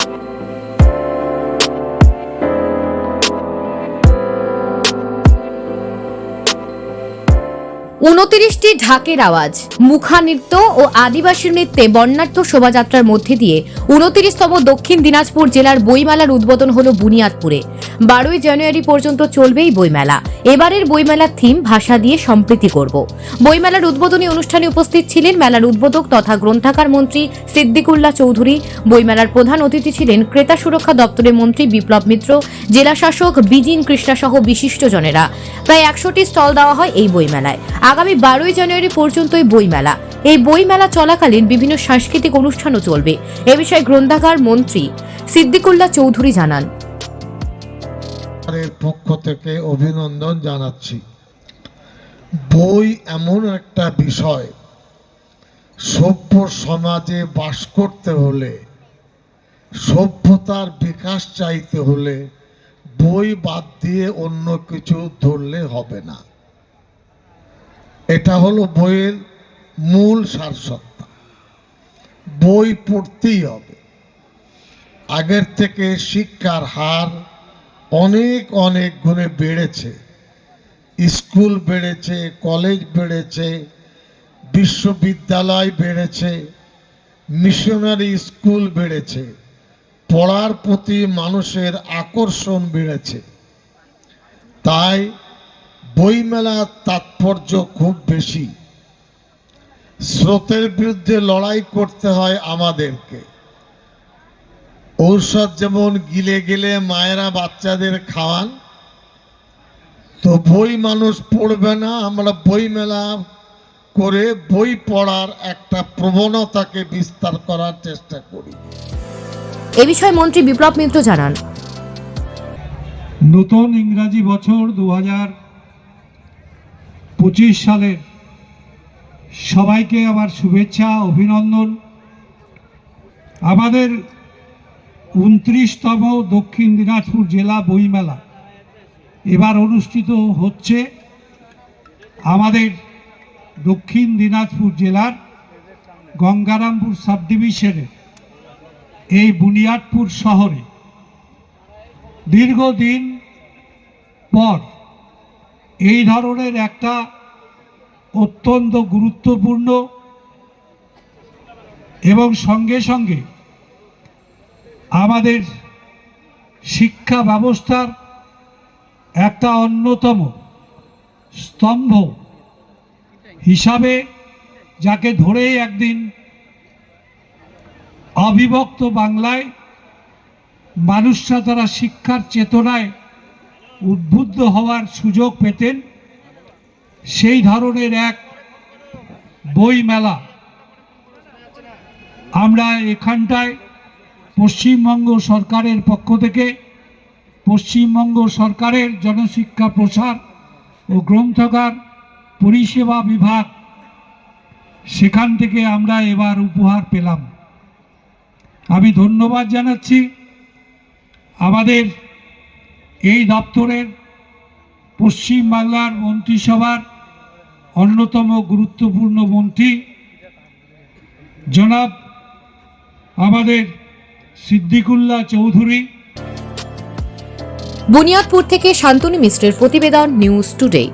thank you উনতিরিশটি ঢাকের আওয়াজ মুখানৃত্য ও আদিবাসী নৃত্যে বর্ণাঢ্য শোভাযাত্রার মধ্যে দিয়ে উনতিরিশতম দক্ষিণ দিনাজপুর জেলার বইমেলার উদ্বোধন হল বুনিয়াদপুরে। বারোই জানুয়ারি পর্যন্ত চলবে এই বইমেলা। এবারের বইমেলার থিম ভাষা দিয়ে সম্প্রীতি করব। বইমেলার উদ্বোধনী অনুষ্ঠানে উপস্থিত ছিলেন মেলার উদ্বোধক তথা গ্রন্থাগার মন্ত্রী সিদ্দিকুল্লাহ চৌধুরী। বইমেলার প্রধান অতিথি ছিলেন ক্রেতা সুরক্ষা দপ্তরের মন্ত্রী বিপ্লব মিত্র, জেলা শাসক বিজিন কৃষ্ণা সহ বিশিষ্টজনেরা। প্রায় একশোটি স্টল দেওয়া হয় এই বইমেলায়। আগামী বারোই জানুয়ারি পর্যন্তই বইমেলা। এই বইমেলা চলাকালীন বিভিন্ন সাংস্কৃতিক অনুষ্ঠানও চলবে। এ বিষয়ে গ্রন্থাগার মন্ত্রী সিদ্দিকুল্লাহ চৌধুরী জানান। পক্ষ থেকে অভিনন্দন জানাচ্ছি। বই এমন একটা বিষয়, সভ্য সমাজে বাস করতে হলে, সভ্যতার বিকাশ চাইতে হলে বই বাদ দিয়ে অন্য কিছু ধরলে হবে না। এটা হলো বইয়ের মূল সারসত্তা। বই পড়তেই হবে। আগের থেকে শিক্ষার হার অনেক অনেক গুণে বেড়েছে। স্কুল বেড়েছে, কলেজ বেড়েছে, বিশ্ববিদ্যালয় বেড়েছে, মিশনারি স্কুল বেড়েছে, পড়ার প্রতি মানুষের আকর্ষণ বেড়েছে। তাই বইমেলার তাৎপর্য খুব বেশি। স্রোতের বিরুদ্ধে লড়াই করতে হয় আমাদেরকে। ঔষধ যেমন গিলে গিলে মায়েরা বাচ্চাদের খাওয়ান তো বই মানুষ পড়বে না। আমরা বই মেলা করে বই পড়ার একটা প্রবণতাকে বিস্তার করার চেষ্টা করি। এ বিষয়ে মন্ত্রী বিপ্লব মিত্র জানান। নতুন ইংরাজি বছর দু হাজার পঁচিশ সালের সবাইকে আমার শুভেচ্ছা, অভিনন্দন। আমাদের উনত্রিশতম দক্ষিণ দিনাজপুর জেলা বইমেলা এবার অনুষ্ঠিত হচ্ছে আমাদের দক্ষিণ দিনাজপুর জেলার গঙ্গারামপুর সাব ডিভিশনে এই বুনিয়াদপুর শহরে। দীর্ঘদিন পর এই ধরনের একটা অত্যন্ত গুরুত্বপূর্ণ এবং সঙ্গে সঙ্গে আমাদের শিক্ষা ব্যবস্থার একটা অন্যতম স্তম্ভ হিসাবে যাকে ধরেই একদিন অবিভক্ত বাংলায় মানুষরা তারা শিক্ষার চেতনায় উদ্বুদ্ধ হওয়ার সুযোগ পেতেন। সেই ধরনের এক বই মেলা আমরা এখানটায় পশ্চিমবঙ্গ সরকারের পক্ষ থেকে, পশ্চিমবঙ্গ সরকারের জনশিক্ষা প্রসার ও গ্রন্থাগার পরিষেবা বিভাগ, সেখান থেকে আমরা এবার উপহার পেলাম। আমি ধন্যবাদ জানাচ্ছি আমাদের এই দপ্তরের পশ্চিমবাংলার মন্ত্রিসভার অন্যতম গুরুত্বপূর্ণ মন্ত্রী। জনাব আমাদের সিদ্দিকুল্লাহ চৌধুরী। বুনিয়াদপুর থেকে শান্তনু মিশ্রের প্রতিবেদন নিউজ টুডে।